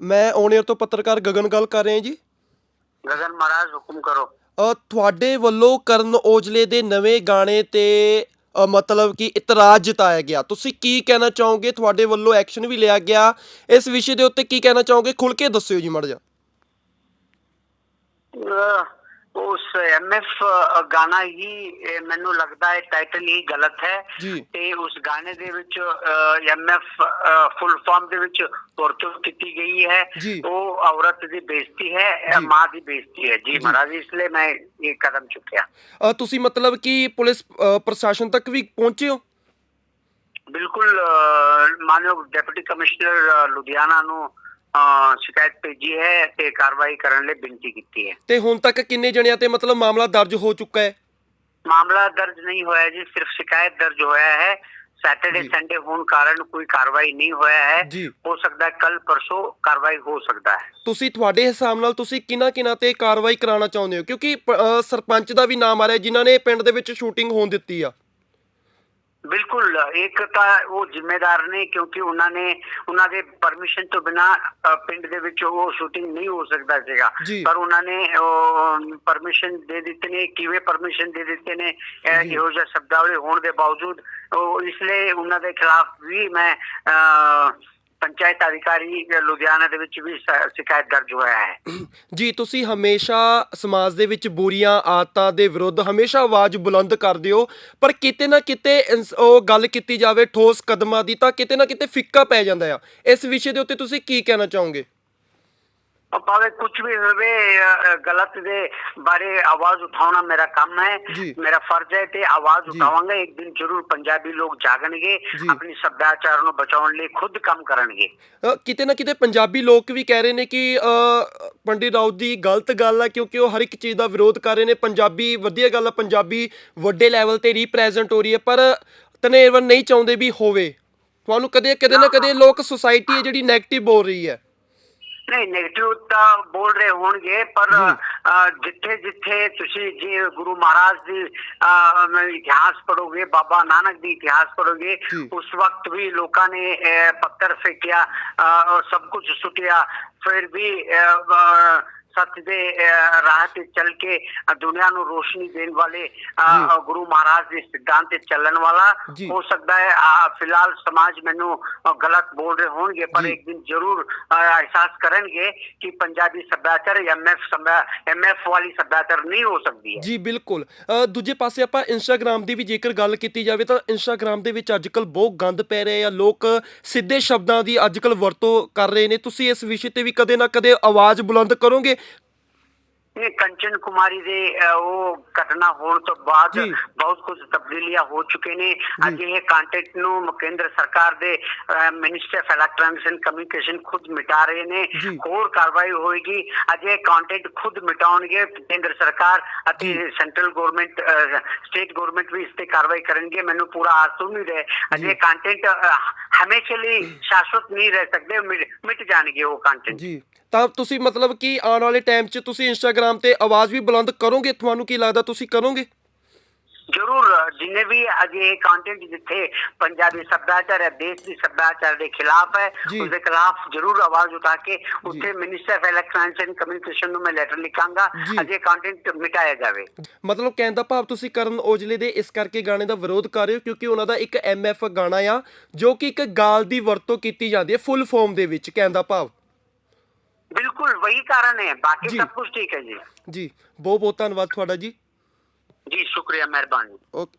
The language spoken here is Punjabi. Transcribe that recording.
ਮੈਂ ਔਨ ਤੋਂ ਪੱਤਰਕਾਰ ਗਗਨ ਗੱਲ ਕਰ ਰਿਹਾ ਜੀ। ਗਗਨ ਮਹਾਰਾਜ ਹੁਕਮ ਕਰੋ। ਅ, ਤੁਹਾਡੇ ਵੱਲੋਂ ਕਰਨ ਔਜਲੇ ਦੇ ਨਵੇਂ ਗਾਣੇ ਤੇ ਅ, ਮਤਲਬ ਕਿ ਇਤਰਾਜ਼ ਜਤਾਇਆ ਗਿਆ। ਤੁਸੀਂ ਕੀ ਕਹਿਣਾ ਚਾਹੋਗੇ? ਤੁਹਾਡੇ ਵੱਲੋਂ ਐਕਸ਼ਨ ਵੀ ਲਿਆ ਗਿਆ। ਇਸ ਵਿਸ਼ੇ ਦੇ ਉੱਤੇ ਕੀ ਕਹਿਣਾ ਚਾਹੋਗੇ? ਖੁੱਲ ਕੇ ਦੱਸਿਓ ਜੀ ਮੜ ਜਾ ਅਹ ਉਸ ਐਮਐਫ ਗਾਣਾ ਹੀ ਮੈਨੂੰ ਲੱਗਦਾ ਹੈ ਟਾਈਟਲ ਹੀ ਗਲਤ ਹੈ। ਤੇ ਉਸ ਗਾਣੇ ਦੇ ਵਿੱਚ ਐਮਐਫ ਫੁੱਲ ਫਾਰਮ ਦੇ ਵਿੱਚ ਵਰਤੋਂ ਕੀਤੀ ਗਈ ਹੈ। ਉਹ ਔਰਤ ਦੀ ਬੇਇੱਜ਼ਤੀ ਹੈ। ਮਾਂ ਦੀ ਬੇਇੱਜ਼ਤੀ ਹੈ ਜੀ। ਮਹਾਰਾਜ ਇਸ ਲਈ ਮੈਂ ਇਹ ਕਦਮ ਚੁੱਕਿਆ ਤੁਸੀਂ ਮਤਲਬ ਕਿ ਪੁਲਿਸ ਪ੍ਰਸ਼ਾਸਨ ਤੱਕ ਵੀ ਪਹੁੰਚੇ ਹੋ ਬਿਲਕੁਲ ਮਾਨਯੋਗ ਡਿਪਟੀ ਕਮਿਸ਼ਨਰ ਲੁਧਿਆਣਾ ਨੂੰ ਅਹ, ਸ਼ਿਕਾਇਤ ਭੇਜੀ ਹੈ ਤੇ ਕਾਰਵਾਈ ਕਰਨ ਲਈ ਬੇਨਤੀ ਕੀਤੀ ਹੈ। ਤੇ ਹੁਣ ਤੱਕ ਕਿੰਨੇ ਜਣਿਆਂ ਤੇ ਮਤਲਬ ਮਾਮਲਾ ਦਰਜ ਹੋ ਚੁੱਕਾ ਹੈ? ਮਾਮਲਾ ਦਰਜ ਨਹੀਂ ਹੋਇਆ ਜੀ ਸਿਰਫ ਸ਼ਿਕਾਇਤ ਦਰਜ ਹੋਇਆ ਹੈ। ਸੈਟਰਡੇ ਜੀ। ਸੰਡੇ ਹੋਣ ਕਾਰਨ ਕੋਈ ਕਾਰਵਾਈ ਨਹੀਂ ਹੋਇਆ ਹੈ। ਜੀ। ਹੋ ਸਕਦਾ ਕੱਲ ਪਰਸੋਂ ਕਾਰਵਾਈ ਹੋ ਸਕਦਾ ਹੈ। ਤੁਸੀਂ ਤੁਹਾਡੇ ਹਿਸਾਬ ਨਾਲ ਤੁਸੀਂ ਕਿਹਨਾਂ ਕਿਹਨਾਂ ਤੇ ਕਾਰਵਾਈ ਕਰਾਉਣਾ ਚਾਹੁੰਦੇ ਹੋ? ਕਿਉਂਕਿ ਪ- ਸਰਪੰਚ ਦਾ ਵੀ ਨਾਮ ਆ ਰਿਹਾ ਜਿਨ੍ਹਾਂ ਨੇ ਪਿੰਡ ਦੇ ਵਿੱਚ ਸ਼ੂਟਿੰਗ ਹੋਣ ਦਿੱਤੀ ਆ। ਬਿਲਕੁਲ ਇੱਕ ਤਾਂ ਉਹ ਜ਼ਿੰਮੇਦਾਰ ਨੇ ਕਿਉਂਕਿ ਉਹਨਾਂ ਨੇ ਉਹਨਾਂ ਦੇ ਪਰਮਿਸ਼ਨ ਤੋਂ ਬਿਨਾ ਪਿੰਡ ਦੇ ਵਿੱਚ ਉਹ ਸ਼ੂਟਿੰਗ ਨਹੀਂ ਹੋ ਸਕਦਾ ਸੀਗਾ। ਪਰ ਉਹਨਾਂ ਨੇ ਪਰਮਿਸ਼ਨ ਦੇ ਦਿੱਤੇ ਨੇ ਕਿਵੇਂ ਪਰਮਿਸ਼ਨ ਦੇ ਦਿੱਤੇ ਨੇ। ਇਹੋ ਜਿਹਾ ਸ਼ਬਦਾਵਲੀ ਹੋਣ ਦੇ ਬਾਵਜੂਦ ਉਹ ਇਸ ਲਈ ਉਹਨਾਂ ਦੇ ਖਿਲਾਫ ਵੀ ਮੈਂ ਅਹ, ਪੰਚਾਇਤ ਲੁਧਿਆਣਾ ਦੇ ਵਿੱਚ ਵੀ ਸ਼ਿਕਾਇਤ ਦਰਜ ਹੋਇਆ ਹੈ। ਜੀ ਤੁਸੀਂ ਹਮੇਸ਼ਾ ਸਮਾਜ ਦੇ ਵਿੱਚ ਬੁਰੀਆਂ ਆਦਤਾਂ ਦੇ ਵਿਰੁੱਧ ਹਮੇਸ਼ਾ ਆਵਾਜ਼ ਬੁਲੰਦ ਕਰਦੇ ਹੋ ਪਰ ਕਿਤੇ ਨਾ ਕਿਤੇ ਉਹ ਗੱਲ ਕੀਤੀ ਜਾਵੇ ਠੋਸ ਕਦਮਾਂ ਦੀ ਤਾਂ ਕਿਤੇ ਨਾ ਕਿਤੇ ਫਿੱਕਾ ਪੈ ਜਾਂਦਾ ਆ। ਇਸ ਵਿਸ਼ੇ ਦੇ ਉੱਤੇ ਤੁਸੀਂ ਕੀ ਕਹਿਣਾ ਚਾਹੋਗੇ? ਹੋਵੇ ਅਹ, ਗਲਤ ਦੇ ਬਾਰੇ ਆਵਾਜ਼ ਉਠਾਉਣਾ ਮੇਰਾ ਕੰਮ ਹੈ ਜੀ। ਮੇਰਾ ਫਰਜ਼ ਹੈ ਤੇ ਆਵਾਜ਼ ਜੀ। ਉਠਾਵਾਂਗਾ ਇੱਕ ਦਿਨ ਜ਼ਰੂਰ ਪੰਜਾਬੀ ਲੋਕ ਜਾਗਣਗੇ। ਆਪਣੀ ਸੱਭਿਆਚਾਰ ਨੂੰ ਬਚਾਉਣ ਲਈ ਖੁਦ ਕੰਮ ਕਰਨਗੇ ਕਿਤੇ ਨਾ ਕਿਤੇ ਪੰਜਾਬੀ ਲੋਕ ਵੀ ਕਹਿ ਰਹੇ ਨੇ ਕਿ ਪੰਡਿਤ ਰਾਉਤ ਦੀ ਗਲਤ ਗੱਲ ਆ ਕਿਉਂਕਿ ਉਹ ਹਰ ਇੱਕ ਚੀਜ਼ ਦਾ ਵਿਰੋਧ ਕਰ ਰਹੇ ਨੇ ਪੰਜਾਬੀ ਵਧੀਆ ਗੱਲ ਆ ਪੰਜਾਬੀ ਵੱਡੇ ਲੈਵਲ ਤੇ ਰੀਪ੍ਰੈਜ਼ੈਂਟ ਹੋ ਰਹੀ ਹੈ ਪਰ ਤਨੇਰਵਨ ਨਹੀਂ ਚਾਹੁੰਦੇ ਵੀ ਹੋਵੇ ਤੁਹਾਨੂੰ ਕਦੇ ਕਦੇ ਨਾ ਕਦੇ ਲੋਕ ਸੁਸਾਇਟੀ ਹੈ ਜਿਹੜੀ 네ਗੇਟਿਵ ਬੋਲ ਰਹੀ ਹੈ ਨਹੀਂ 네ਗੇਟਿਵ ਤਾਂ ਬੋਲ ਰਹੇ ਹੋਣਗੇ ਪਰ ਜੀ। ਜਿੱਥੇ ਜਿੱਥੇ ਤੁਸੀਂ ਜੇ ਗੁਰੂ ਮਹਾਰਾਜ ਦੀ ਅਹ, ਇਤਿਹਾਸ ਪੜੋਗੇ ਬਾਬਾ ਨਾਨਕ ਦੀ ਇਤਿਹਾਸ ਪੜੋਗੇ ਜੀ। ਉਸ ਵਕਤ ਵੀ ਲੋਕਾਂ ਨੇ ਅਹ, ਪੱਥਰ ਫੇਕਿਆ ਅਹ, ਸਭ ਕੁਝ ਸੁੱਟਿਆ ਫਿਰ ਵੀ ਦੇ ਅਹ, ਰਾਹ ਤੇ ਚੱਲ ਕੇ ਦੁਨੀਆ ਨੂੰ ਰੋਸ਼ਨੀ ਦੇਣ ਵਾਲੇ। ਗੁਰੂ ਮਹਾਰਾਜ ਦੇ ਸਿਧਾਂਤ ਤੇ ਚੱਲਣ ਵਾਲਾ। ਹੋ ਸਕਦਾ ਹੈ ਫਿਲਹਾਲ ਸਮਾਜ ਮੈਨੂੰ ਗਲਤ ਬੋਲ ਰਹੇ ਹੋਣਗੇ ਪਰ। ਇੱਕ ਦਿਨ ਜ਼ਰੂਰ ਅਹ, ਅਹਿਸਾਸ ਕਰਨਗੇ ਕਿ ਪੰਜਾਬੀ ਸੱਭਿਆਚਾਰ ਐਮਐਫ ਐਮਐਫ ਵਾਲੀ ਸੱਭਿਆਚਾਰ ਨਹੀਂ ਹੋ ਸਕਦੀ ਹੈ ਜੀ ਬਿਲਕੁਲ ਦੂਜੇ ਪਾਸੇ ਆਪਾਂ ਇੰਸਟਾਗ੍ਰam ਦੀ ਵੀ ਜੇਕਰ ਗੱਲ ਕੀਤੀ ਜਾਵੇ ਤਾਂ ਇੰਸਟਾਗ੍ਰam ਦੇ ਵਿੱਚ ਅੱਜਕੱਲ ਬਹੁਤ ਗੰਦ ਪੈ ਰਿਹਾ ਆ ਲੋਕ ਸਿੱਧੇ ਸ਼ਬਦਾਂ ਦੀ ਅੱਜਕੱਲ ਵਰਤੋਂ ਕਰ ਰਹੇ ਨੇ ਤੁਸੀਂ ਇਸ ਵਿਸ਼ੇ ਤੇ ਵੀ ਕਦੇ ਨਾ ਕਦੇ ਆਵਾਜ਼ ਬੁਲੰਦ ਕਰੋਗੇ ਇਹ ਕੰਚਨ ਕੁਮਾਰੀ ਦੇ ਉਹ ਘਟਨਾ ਹੋਣ ਤੋਂ ਬਾਅਦ। ਬਹੁਤ ਕੁਝ ਤਬਦੀਲੀਆਂ ਹੋ ਚੁੱਕੇ ਨੇ। ਅਜਿਹੇ ਕੰਟੈਂਟ ਨੂੰ ਕੇਂਦਰ ਸਰਕਾਰ ਦੇ minister of electronics and communication ਖੁਦ ਮਿਟਾ ਰਹੇ ਨੇ। ਹੋਰ ਕਾਰਵਾਈ ਹੋਏਗੀ। ਅਜਿਹੇ ਕੰਟੈਂਟ ਖੁਦ ਮਿਟਾਉਣਗੇ। ਕੇਂਦਰ ਸਰਕਾਰ ਅਤੇ। ਸੈਂਟਰਲ ਗਵਰਨਮੈਂਟ ਸਟੇਟ ਗਵਰਨਮੈਂਟ ਵੀ ਇਸ ਤੇ ਕਾਰਵਾਈ ਕਰਨਗੇ। ਮੈਨੂੰ ਪੂਰਾ ਆਸ ਉਮੀਦ ਹੈ ਅਜਿਹੇ ਕੰਟੈਂਟ ਹਮੇਸ਼ਾ ਲਈ ਸ਼ਾਸ਼ਵਤ ਨਹੀਂ ਰਹਿ ਸਕਦੇ। ਮਿਟ- ਮਿਟ ਜਾਣਗੇ ਉਹ ਕੰਟੈਂਟ ਜੀ। ਤਾਂ ਤੁਸੀਂ ਮਤਲਬ ਕਿ ਆਉਣ ਵਾਲੇ ਟਾਈਮ 'ਚ ਤੁਸੀਂ ਇੰਸਟਾਗ੍ਰam ਤੇ ਆਵਾਜ਼ ਵੀ ਬੁਲੰਦ ਕਰੋਗੇ? ਤੁਹਾਨੂੰ ਕੀ ਲੱਗਦਾ ਤੁਸੀਂ ਕਰੋਗੇ? ਜ਼ਰੂਰ ਜਿੰਨੇ ਵੀ ਅਜੇ ਕੰਟੈਂਟ ਜਿੱਥੇ ਪੰਜਾਬੀ ਸੱਭਿਆਚਾਰ ਹੈ ਦੇਸ਼ ਦੀ ਸੱਭਿਆਚਾਰ ਦੇ ਖਿਲਾਫ ਹੈ। ਉਸ ਦੇ ਖਿਲਾਫ ਜ਼ਰੂਰ ਆਵਾਜ਼ ਉਠਾ ਕੇ ਉੱਥੇ minister of electronics and communication ਨੂੰ ਮੈਂ ਲੈਟਰ ਲਿਖਾਂਗਾ। ਅਜੇ ਕੰਟੈਂਟ ਮਿਟਾਇਆ ਜਾਵੇ। ਮਤਲਬ ਕਹਿਣ ਦਾ ਭਾਵ ਤੁਸੀਂ ਕਰਨ ਔਜਲੇ ਦੇ ਇਸ ਕਰਕੇ ਗਾਣੇ ਦਾ ਵਿਰੋਧ ਕਰ ਰਹੇ ਹੋ ਕਿਉਂਕਿ ਉਹਨਾਂ ਦਾ ਇੱਕ ਐਮਐਫ ਗਾਣਾ ਆ ਜੋ ਕਿ ਇੱਕ ਗਾਲ ਦੀ ਵਰਤੋਂ ਕੀਤੀ ਜਾਂਦੀ ਹੈ ਫੁੱਲ ਫਾਰਮ ਦੇ ਵਿੱਚ ਕਹਿਣ ਦਾ ਭਾਵ। ਬਿਲਕੁਲ ਵਹੀ ਕਾਰਨ ਹੈ ਬਾਕੀ। ਸਭ ਕੁਝ ਠੀਕ ਹੈ ਜੀ। ਜੀ ਬਹੁਤ ਬਹੁਤ ਧੰਨਵਾਦ ਤੁਹਾਡਾ ਜੀ। ਜੀ ਸ਼ੁਕਰੀਆ ਮਿਹਰਬਾਨੀ। ਓਕੇ।